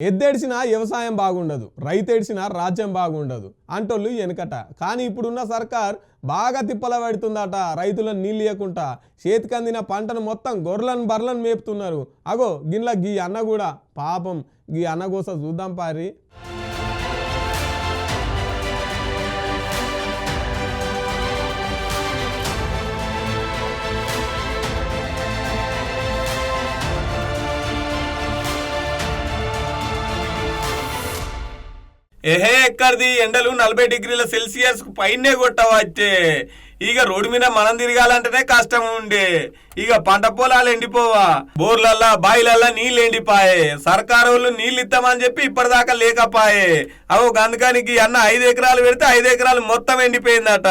ఎద్దేడ్చినా వ్యవసాయం బాగుండదు రైతేడ్చినా రాజ్యం బాగుండదు అంటోళ్ళు వెనకట కానీ ఇప్పుడున్న సర్కార్ బాగా తిప్పల పెడుతుందట రైతులను నీళ్ళు ఇవ్వకుండా చేతికి అందిన పంటను మొత్తం గొర్రెలను బర్రెలను మేపుతున్నారు. అగో గిన్ల గీ అన్న కూడా. పాపం గీ అన్న కోసం చూద్దాం పారి. ఏహే ఎక్కడిది? ఎండలు నలభై డిగ్రీల సెల్సియస్ పైనే కొట్టవచ్చే. ఇక రోడ్డు మీద మనం తిరగాలంటేనే కష్టం ఉండే. ఇక పంట పొలాలు ఎండిపోవా. బోర్లల్లా బాయిలల్లా నీళ్ళు ఎండిపాయే. సర్కారు వాళ్ళు నీళ్ళు ఇస్తామని చెప్పి ఇప్పటిదాకా లేకపాయే. అవో అందుకనికి అన్న ఐదు ఎకరాలు పెడితే ఐదు ఎకరాలు మొత్తం ఎండిపోయిందట.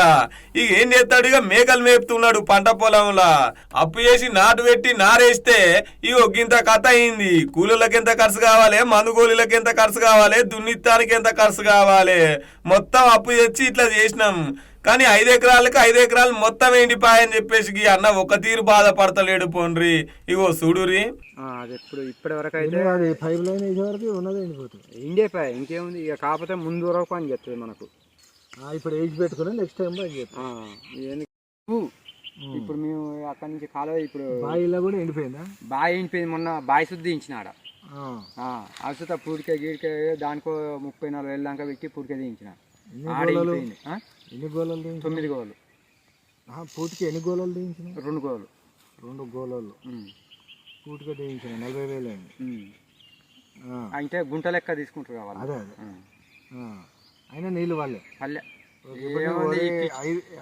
ఇక ఏం చేస్తాడు? ఇక మేకలు మేపుతున్నాడు పంట పొలంలో. అప్పు చేసి నాటు పెట్టి నారేస్తే ఇగో గింత కథ అయింది. కూలీలకు ఎంత ఖర్చు కావాలి? మందుగోలీలకు ఎంత ఖర్చు కావాలి? దున్నిత్తానికి ఎంత ఖర్చు కావాలి? మొత్తం అప్పు తెచ్చి ఇట్లా చేసినాం. కానీ ఐదు ఎకరాలకు ఐదు ఎకరాలు మొత్తం ఎండిపాయని చెప్పేసి ఈ అన్న ఒక తీరు బాధపడతలేడు పోన్రి. ఇగో చూడురి ఆ, అది ఎప్పుడు ఇప్పటి వరకు అయితే అది పైప్ లైన్ వరకు ఉన్నది ఎండిపోతుంది ఇండియా పై ఇంకేముంది? ఇక కాకపోతే ముందు వరకు పని చేస్తుంది మనకు. ఆ, ఇప్పుడు ఏజ్ పెట్టుకుని నెక్స్ట్ టైం? ఊ, ఇప్పుడు మేము అక్కడి నుంచి కాలువ ఇప్పుడు బాయిలో కూడా ఎండిపోయిందా? బావి అయిపోయింది మొన్న బావి శుద్ధి ఇచ్చినాడ ఆ. అలసత పూడికే గీడికే దానికో ముప్పై నాలుగు వేల దాకా పెట్టి పూడికే దించిన ఎన్ని గోళాలు గోళాలు తొమ్మిది గోలు. పూటికి ఎన్ని గోళాలు దించిన రెండు గోలు. రెండు గోళాలు పూటిగా దించిన నలభై వేలు అయింది. అంటే గుంట లెక్క తీసుకుంటారు కావాలి అదే అదే. అయినా నీళ్ళు వాళ్ళే. పల్లె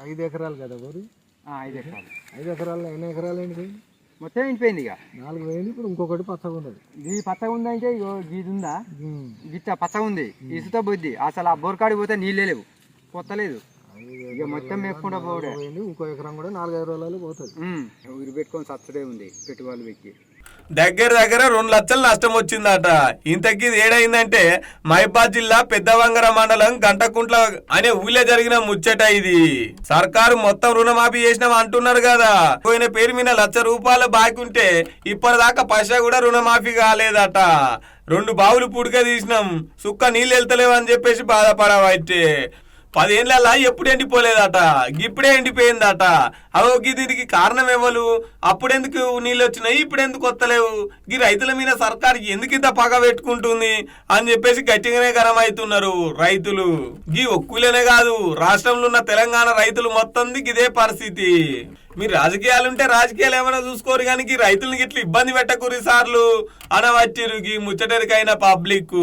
ఐదు ఎకరాలు కదా వరి ఐదు ఎకరాలు. ఐదు ఎకరాల్లో ఎన్ని ఎకరాలు ఎండిపోయింది మొత్తం అయిపోయింది ఇక. నాలుగు వేలు ఇప్పుడు ఇంకొకటి పచ్చగా ఉన్నది. ఇది పచ్చగా ఉందంటే ఇగో గీది ఉందా. గిట్ట పచ్చగా ఉంది. ఇసుతో బొద్ది. అసలు ఆ బోర్కాడి పోతే నీళ్ళే లేవు. కొత్తలేదు ఇక మొత్తం మేపుకుంటా పోవడే. ఇంకో ఎకరం కూడా నాలుగు ఐదు రోజులలో పోతుంది ఊరి పెట్టుకొని సచ్చడే ఉంది. పెట్టుబడులు పెట్టి. దగ్గర దగ్గర రెండు లక్షలు నష్టం వచ్చిందట. ఇంతకీ ఇది ఏడైందంటే మైబాద్ జిల్లా పెద్దవంగర మండలం గంటకుంట్ల అనే ఊళ్ళో జరిగిన ముచ్చట ఇది. సర్కారు మొత్తం రుణమాఫీ చేసినాం అంటున్నారు కదా. పోయిన పేరు మీద లక్ష రూపాయలు బాకీ ఉంటే ఇప్పటిదాకా పైసా కూడా రుణమాఫీ కాలేదట. రెండు బావులు పుడిక తీసినాం. సుక్క నీళ్ళు వెళ్తలేవు అని చెప్పేసి బాధపడవైతే. పదేళ్ళ ఎప్పుడు ఎండిపోలేదట. ఇప్పుడే ఎండిపోయిందట. అవోకి దీనికి కారణం ఎవరు అప్పుడెందుకు నీళ్ళు వచ్చినాయి? ఇప్పుడు ఎందుకు వస్తలేవు ఈ రైతుల మీద సర్కార్ ఎందుకు ఇంత పగ పెట్టుకుంటుంది? అని చెప్పేసి గట్టిగానే గరం అవుతున్నారు రైతులు. ఈ ఒక్కులేనే కాదు రాష్ట్రంలో ఉన్న తెలంగాణ రైతులు మొత్తం ఇదే పరిస్థితి. మీరు రాజకీయాలు ఉంటే రాజకీయాలు ఏమైనా చూసుకోరు కానీ రైతులకి ఇట్లా ఇబ్బంది పెట్టకూరి సార్లు అనవచ్చిరు ఈ ముచ్చటరికైన పబ్లిక్